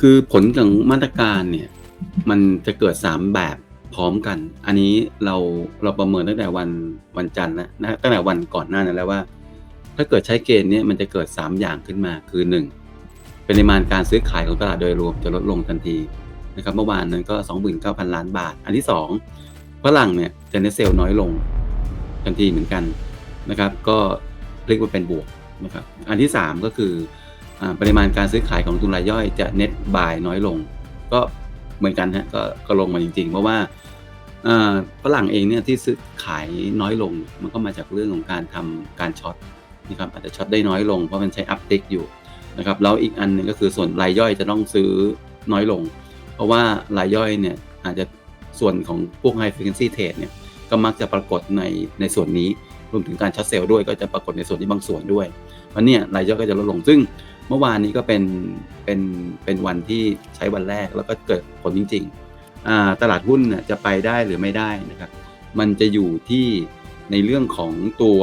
คือผลของมาตรการเนี่ยมันจะเกิด 3 แบบพร้อมกัน อันนี้เราเราประเมินตั้งแต่วันวันจันทร์แล้วนะตั้งแต่วันก่อนหน้านั้นแล้วว่า ถ้าเกิดใช้เกณฑ์นี้มันจะเกิด 3 อย่างขึ้นมาคือ 1. ปริมาณการซื้อขายของตลาดโดยรวมจะลดลงทันทีนะครับเมื่อวานนั้นก็ 29,000 ล้านบาท อันที่ 2 ฝรั่งเนี่ยจะเนเซลน้อยลงทันทีเหมือนกันนะครับ ก็เรียกว่าเป็นบวกนะครับ อันที่ 3 ก็คือ ปริมาณการซื้อขายของทุนรายย่อยจะเน็ตบายน้อยลง ก็เหมือนกันฮะก็ก็ลงมาจริงๆ เพราะว่าฝรั่งเองเนี่ยที่ซื้อขายน้อยลง มันก็มาจากเรื่องของการทำการช็อตนะครับอาจจะช็อตได้น้อยลงเพราะมันใช้อัพติกอยู่นะครับแล้วอีกอันหนึงก็คือส่วนรายย่อยจะต้องซื้อน้อยลง เพราะว่ารายย่อยเนี่ยอาจจะส่วนของพวก high frequency trade เนี่ยก็มักจะปรากฏในในส่วนนี้รวมถึงการช็อตเซลล์ด้วยก็จะปรากฏในส่วนที่บางส่วนด้วยเพราะเนี่ยรายย่อยก็จะลดลงซึ่ง เมื่อวานนี้ก็เป็นเป็นเป็นวันที่ใช้วันแรกแล้วก็เกิดผลจริงๆตลาดหุ้นจะไปได้หรือไม่ได้นะครับมันจะอยู่ที่ในเรื่องของตัว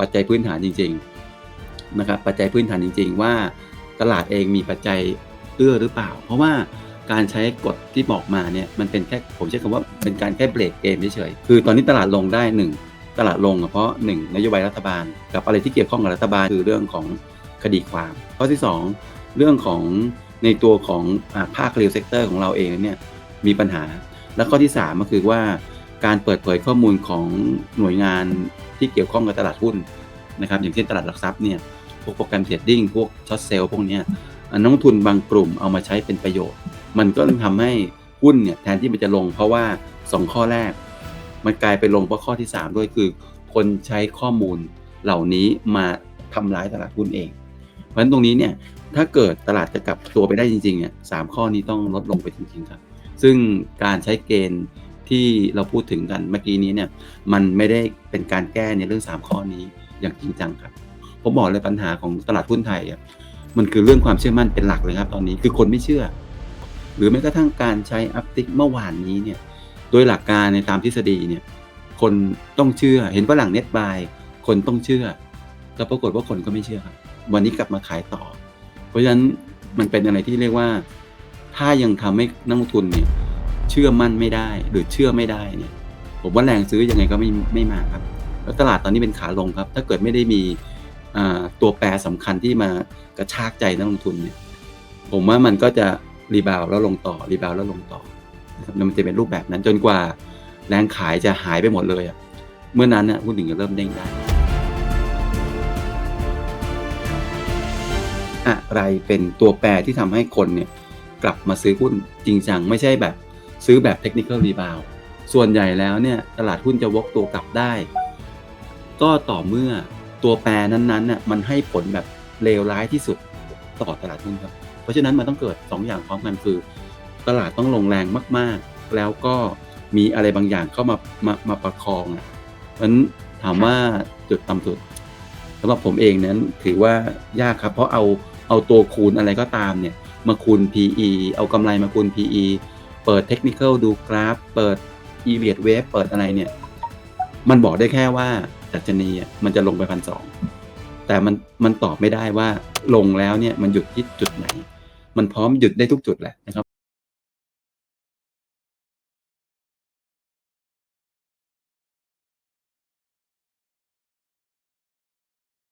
ปัจจัยพื้นฐานจริงๆนะครับปัจจัยพื้นฐานจริง ๆ ว่าตลาดเองมีปัจจัยเอื้อหรือเปล่า เพราะว่าการใช้กฎที่บอกมาเนี่ยมันเป็นแค่ผมใช้คำว่าเป็นการแค่เบรกเกมเฉยๆคือตอนนี้ตลาดลงได้หนึ่งตลาดลงเพราะหนึ่งนโยบายรัฐบาล กับอะไรที่เกี่ยวข้องกับรัฐบาลคือเรื่องของ คดีความ ข้อที่สองเรื่องของในตัวของอภาคเรียลเซกเตอร์ของเราเองเนี่ยมีปัญหา แล้วข้อที่ 3 ก็คือว่าการเปิดเผยข้อมูลของหน่วยงานที่เกี่ยวข้องกับตลาดหุ้นนะครับอย่างเช่นตลาดหลักทรัพย์เนี่ยพวกโปรแกรมเทรดดิ้งพวกช็อตเซลล์พวกนี้นักลงทุนบางกลุ่มเอามาใช้เป็นประโยชน์ มันก็เลยทำให้หุ้นเนี่ยแทนที่มันจะลงเพราะว่า 2 ข้อแรก มันกลายไปลงเพราะข้อที่ 3 ด้วยคือ คนใช้ข้อมูลเหล่านี้มาทำร้ายตลาดหุ้นเอง ราะฉะนั้นตรงนี้เนี่ยถ้าเกิดตลาดจะกลับตัวไปได้จริงๆเนี่ยสามข้อนี้ต้องลดลงไปจริงๆครับ ซึ่งการใช้เกณฑ์ที่เราพูดถึงกันเมื่อกี้นี้เนี่ยมันไม่ได้เป็นการแก้ในเรื่อง 3 ข้อนี้อย่างจริงจังครับผมบอกเลยปัญหาของตลาดหุ้นไทยอะมันคือเรื่องความเชื่อมั่นเป็นหลักเลยครับตอนนี้คือคนไม่เชื่อ หรือแม้กระทั่งการใช้อัพติกเมื่อวานนี้เนี่ยโดยหลักการในตามทฤษฎีเนี่ยคนต้องเชื่อเห็นฝรั่งเน็ตบายคนต้องเชื่อแต่ปรากฏว่าคนก็ไม่เชื่อครับ วันนี้กลับมาขายต่อ เพราะฉะนั้นมันเป็นอะไรที่เรียกว่า ถ้ายังทำให้นักลงทุนเนี่ยเชื่อมั่นไม่ได้หรือเชื่อไม่ได้เนี่ยผมว่าแรงซื้อยังไงก็ไม่ไม่มาครับ แล้วตลาดตอนนี้เป็นขาลงครับ ถ้าเกิดไม่ได้มีตัวแปรสำคัญที่มากระชากใจนักลงทุนเนี่ยผมว่ามันก็จะรีบาวแล้วลงต่อรีบาวแล้วลงต่อนะครับแล้วมันจะเป็นรูปแบบนั้นจนกว่าแรงขายจะหายไปหมดเลยอะเมื่อนั้นน่ะหุ้นถึงจะเริ่มเด้งได้ อะไรเป็นตัวแปรที่ทำให้คนเนี่ยกลับมาซื้อหุ้นจริงจัง ไม่ใช่แบบซื้อแบบเทคนิคอลรีบาวส่วนใหญ่แล้วเนี่ยตลาดหุ้นจะวกตัวกลับได้ ก็ต่อเมื่อตัวแปรนั้นๆน่ะมันให้ผลแบบเลวร้ายที่สุดต่อตลาดหุ้นครับ เพราะฉะนั้นมันต้องเกิด 2 อย่างพร้อมกันคือ ตลาดต้องลงแรงมากๆ แล้วก็มีอะไรบางอย่างเข้ามามามาประคองอะเพราะฉะนั้นถามว่าจุดต่ำสุดสำหรับผมเองนั้นถือว่ายากครับ เพราะเอา เอาตัวคูณอะไรก็ตามเนี่ยมาคูณ PE เอากำไรมาคูณ PE เปิดเทคนิคดูกราฟ เปิด e v i t wave เปิดอะไรเนี่ย มันบอกได้แค่ว่าดัชนีอะมันจะลงไปพันสองแต่มันมันตอบไม่ได้ว่าลงแล้วเนี่ยมันหยุดที่จุดไหน มันพร้อมหยุดได้ทุกจุดแหละนะครับ